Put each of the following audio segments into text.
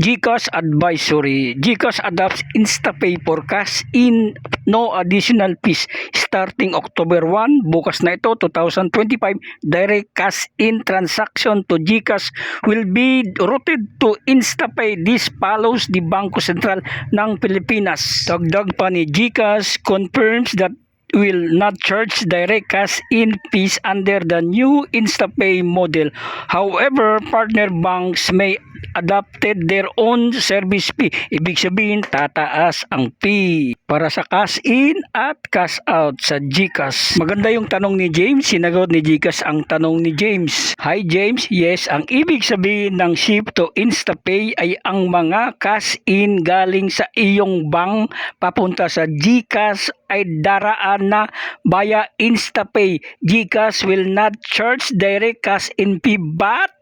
GCash Advisory. GCash adopts InstaPay for cash in no additional fees starting October 1. Bukas na ito, 2025. Direct cash in transaction to GCash will be routed to InstaPay. This follows the Bangko Sentral ng Pilipinas. Dagdag pa ni GCash confirms that will not charge direct cash in fees under the new InstaPay model. However, partner banks may adopted their own service fee. Ibig sabihin, tataas ang fee para sa cash in at cash out sa GCash. Maganda yung tanong ni James. Sinagot ni GCash ang tanong ni James. Hi James, yes, ang ibig sabihin ng ship to InstaPay ay ang mga cash in galing sa iyong bank papunta sa GCash ay daraan na via InstaPay. GCash will not charge direct cash in fee but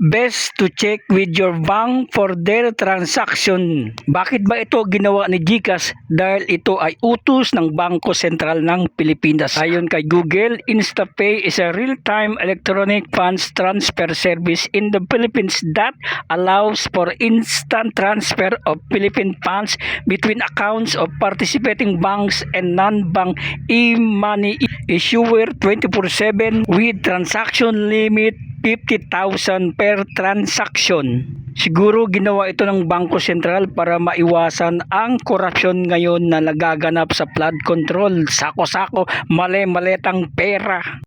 Best to check with your bank for their transaction. Bakit ba ito ginawa ni GCash? Dahil ito ay utos ng Bangko Sentral ng Pilipinas. Ayon kay Google, InstaPay is a real-time electronic funds transfer service in the Philippines that allows for instant transfer of Philippine funds between accounts of participating banks and non-bank e-money issuer 24/7 with transaction limit 50,000 per transaction. Siguro ginawa ito ng Bangko Sentral para maiwasan ang korupsyon ngayon na nagaganap sa flood control. Sako-sako, mali-maletang pera.